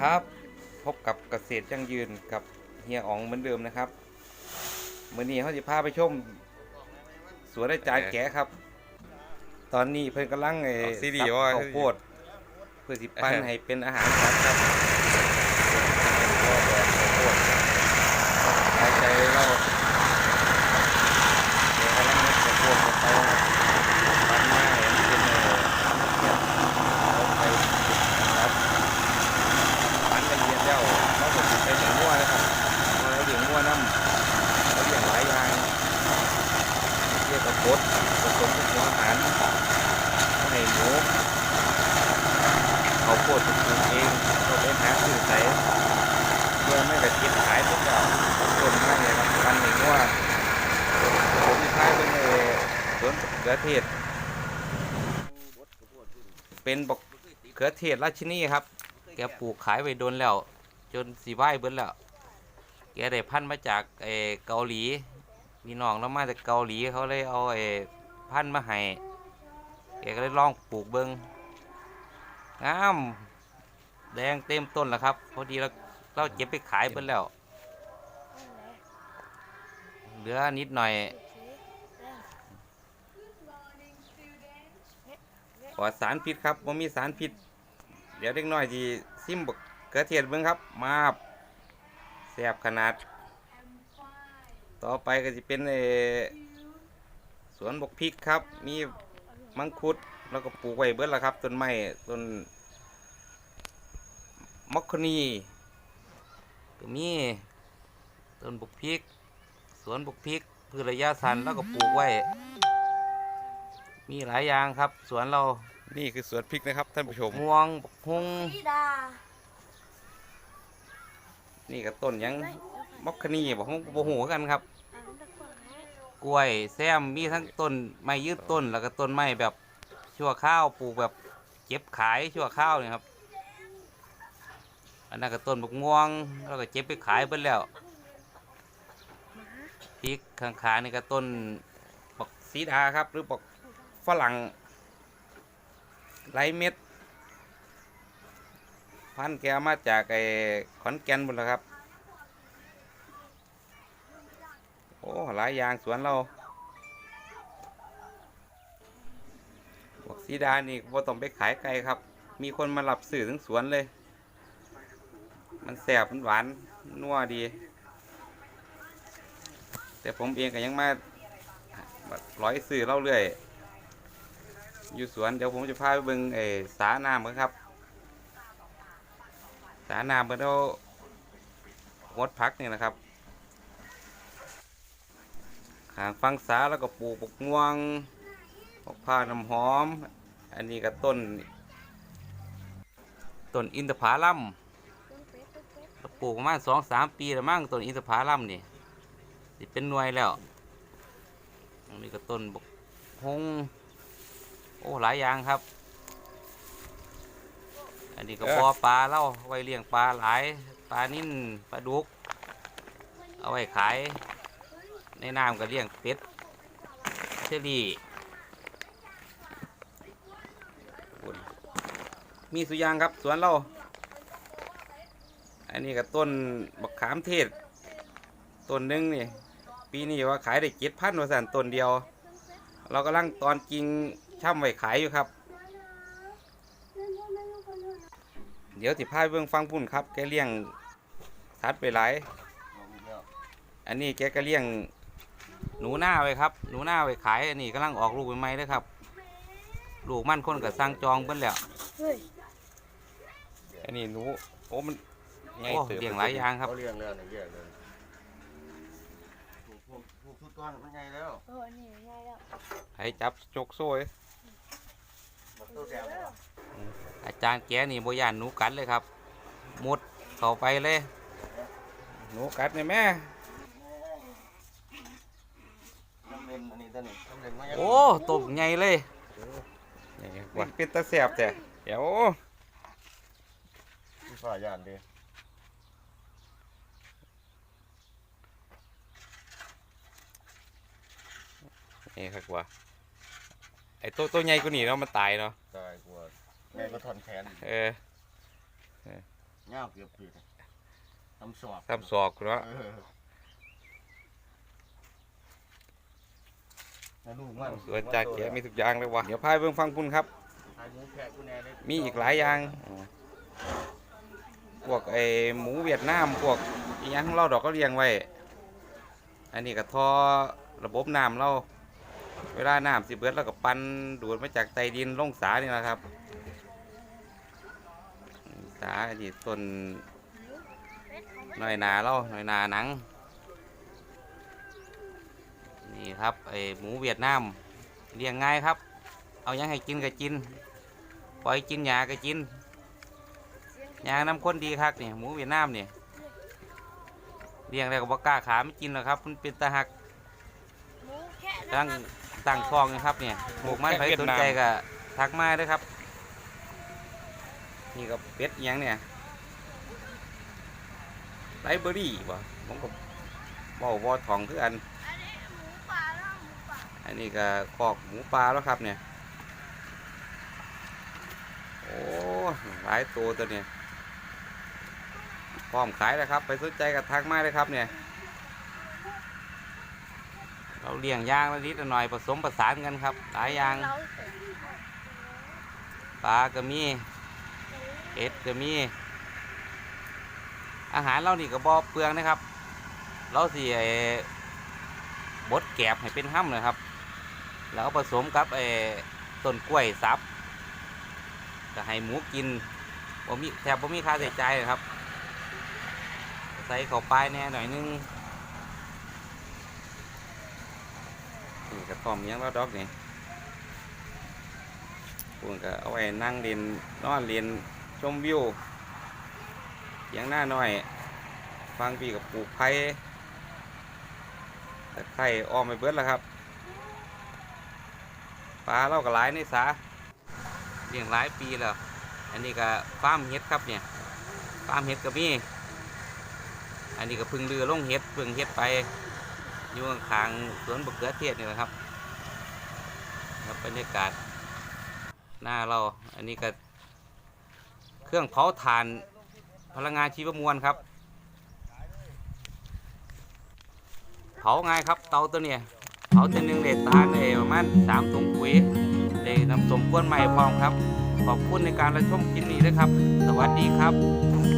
ครับ พบกับเกษตรยั่งยืนกับเฮียอ๋องเหมือนเดิมนะครับมื่อนี้เขาจะพาไปชมสวนอาจารย์แกะครับ ตอนนี้เพิ่นกำลังไอ้ออกซีดีสับว่าข้าวโพดเพื่อสิปั้นให้เป็นอาหารสัตว์ครับก็แบบข้าวโพดหายใจเราเดี๋ยวกำลังเม็ดข้าวโพดเข้าไปปั้นมาให้มันเป็นเอ่อเอาไปครับ ปั้นละเอียดแล้วเราก็สิไปเลี้ยงวัวนะครับเราเลี้ยงวัวน้ำเราเลี้ยงหลายอย่างเรียกกับกดผสมกับหัวอาหารให้หมูเขาวโพดปลูกเองเราไปหาซื้อใส่เพื่อไม่กระเทียมขายทุกอย่างต้นไม้เลยครับปั้นให้วัวผมจะพาเป็นเอ่อสวน เทศ เป็นบกเขือเทศราชินีครับ แกปลูกขายไปโดนแล้ว จนสีไหวเบิ้แล้ว แกได้พันธุ์มาจากเอเกาหลีพี่น้องแล้วมาจากเกาหลีเขาเลยเอาเอพันธุ์มาให้แกก็เลยลองปลูกเบิ้งงามแดงเต็มต้นแล้วครับ พอดีเราเราเก็บไปขายเบิ้แล้ว เหลือนิดหน่อย ปลอดสารพิษครับว่ามีสารพิษ เดี๋ยวเด็กน้อยที่ซิมบกเขือเทศเบิ่งครับมาบแซบขนาด ต่อไปก็จะเป็นสวนบกพริกครับ มีมังคุดแล้วก็ปลูกไว้เบิดแล้วครับต้นไม้ต้นมอคคนีก็มีต้นบกพริก สวนบกพริกพืชระยะสั้นแล้วก็ปลูกไว้ มีหลายอย่างครับ สวนเรานี่คือสวนพริกนะครับท่านผู้ชม ม่วงบกฮุงพี่ดานี่ก็ต้นหยังมอคคนีบอกฮุงบ่ฮู้คือกันครับอ่านตะกวางให้กล้วยแซมมีทั้งต้นไม้ยืดต้นแล้วก็ต้นไม้แบบชั่วข้าวปลูกแบบเก็บขายชั่วข้าวนี่ครับ อันนั้นก็ต้นบกม่วงแล้วก็เก็บไปขายเบิดแล้วพริกข้างๆนี่ก็ต้นบักสีดาครับ หรือบัก ฝรั่งไรเม็ด พันแกมาจากไอ้ขอนแก่นหมดแล้วครับ โอ้หลายอย่างสวนเราบวกสีดานี่บ่ต้องไปขายไกลครับ มีคนมารับสื่อถึงสวนเลย มันแสบมันหวาน นัวดี แต่ผมเองก็ยังมาร้อยสื่อเล่าเรื่อย อยู่สวนเดี๋ยวผมจะพาไปเบิ่งไอ้สาน้ำกันครับ สาน้ำเพิ่นเอางดพักนี่นะครับขางฟังสาแล้วก็ปลูกปกม่วงปกผ้าน้ำหอม อันนี้ก็ต้น ต้นอินทผลัมต้นเป็ดต้นเป็ดเราปลูกประมาณสองสามปีแล้วมั้งต้นอินทผลัมนี่สิเป็นหน่วยแล้วอันนี้ก็ต้นบกฮง โอ้หลายอย่างครับ อันนี้ก็บ่อปลาเล่าไว้เลี้ยงปลาหลายปลานิ่นปลาดุก เอาไว้ขาย ในน้ำก็เลี้ยงเป็ดเชอรี่พุ่นมีสุอยางครับสวนเราอันนี้ก็ต้นบักขามเทศ ต้นหนึงนี่ ปีนี้ว่าขายได้เจ็ดพันว่าสันต้นเดียว เรากำลังตอนจริง ช่ำไว้ขายอยู่ครับ เดี๋ยวสิพาไปเบิ่งฟังพุ่นครับ แกเลี้ยงสัตว์ไปหลาย อันนี้แกก็เลี้ยงหนูหน้าไว้ครับ หนูหน้าไว้ขาย อันนี้กำลังออกลูกใหม่ๆเลยครับ ลูกมันคนกับสร้างจองเบิ้แล้วเฮ้ยอันนี้หนูโอ้มันไงโอ้เติบเลี้ยงหลายอย่างครับเขาเลี้ยงแล้วเนี่ยแยกเลยปลูกปลูกทุกต้นมันใหญ่แล้วโอ้อันนี้ง่ายแล้วให้จับจกโซ่ยบัก ตัวแซมเลยว่ะอาจารย์แกนี่บ่ยานหนูกัดเลยครับมุดเข้าไปเลย หนูกัดนี่แม่ น้ำเลนอันนี้ตัวนี้น้ำเล่นมายังโอ้ตบใหญ่เลยนี่ว่าเป็นตาแสบแต่เดี๋ยวที่ฝ่ายานดินี่ครับว่า ไอ้ตัวตัวใหญ่กว่านี้เนาะมันตายเนาะตายกลัวแม่ก็ทนแขนเออเงาวเกือบปีทำสอบทำศอกเนาะเออแล้วลูกมันสวนจากแกะมีทุกอย่างเลยวะเดี๋ยวพายเบิ่งฟังคุณครับขายหมูแพะกูแน่เลยมีอีกหลายอย่างพวกไอหมูเวียดนามพวกอีหยังของเราดอกก็เลี้ยงไว้ อันนี้ก็ท่อระบบน้ำเรา เวลาน้ำสิเบิดเราก็ปั่นดูดมาจากใต้ดินลงสานี่แหละครับ สาอันนี้ต้นเป็ดเขาไม่หน่อยหนาเราหน่อยหนาหนัง นี่ครับไอหมูเวียดนามเลี้ยงง่ายครับ เอาหยังให้กินก็กิน ปล่อยกินหญ้าก็กินเสียงหญ้าน้ำข้นดีครับนี่หมูเวียดนามนี่เลี้ยงแล้วก็บ่กล้าขาไม่กินหรอกครับ มันเป็นตาหักหมูแค่ตั้ง ตั้งท้องนะครับเนี่ยหมูมันใครสนใจก็ทักมาเด้วยครับ นี่ก็เป็ดอิหยังเนี่ยไลเบอรี่บ่ผมก็บ่บ่ทองคืออันอันนี้หมูป่าแล้วหมูป่าอันนี้ก็คอกหมูปลาแล้วครับเนี่ย โอ้หลายตัวตัวเนี่ยพร้อมขายแล้วครับ ไปสนใจกับทักมาเลยครับเนี่ย เลี้ยงยางละนิดละหน่อยผสมประสานกันครับ หลายอย่างปลาก็มีเอ็ดก็มี อาหารเรานี่ก็บ่เปลืองนะครับ เราสิไอ้บดแกบให้เป็นห้ำนะครับ แล้วก็ผสมกับไอ้ต้นกล้วยสับก็ให้หมูกินบ่มีแทบบ่มีค่าใช้จ่ายเลยครับ ใส่เข้าไปแน่หน่อยนึง นี่กระท่อมยังแล้วดอกนี่พวกก็เอาไว้นั่งเรียนนอนเรียนชมวิวเสียงหน้าหน่อยฟังพี่กับปลูกไผ่ตะไคร่ออมไปเบิดแล้วครับปลาเราก็หลายในสาเลี้ยงหลายปีแล้ว อันนี้ก็ฟาร์มเห็ดครับเนี่ยฟาร์มเห็ดก็มี อันนี้ก็พึ่งเรือลงเห็ดพึ่งเห็ดไป อยู่ข้างสวนบะเขือเทศนี่แหละครับครับบรรยากาศหน้าเราอันนี้ก็เครื่องเผาถ่านพลังงานชีวมวลครับ เผาง่ายครับเตาตัวเนี้ยเผาตัวหนึ่งเลยทานเลยประมาณสามถุงปุ๋ยเลยนำสมกวนใหม่พร้อมครับ ขอบคุณในการรับชมคลิปนี้ด้วยครับ สวัสดีครับ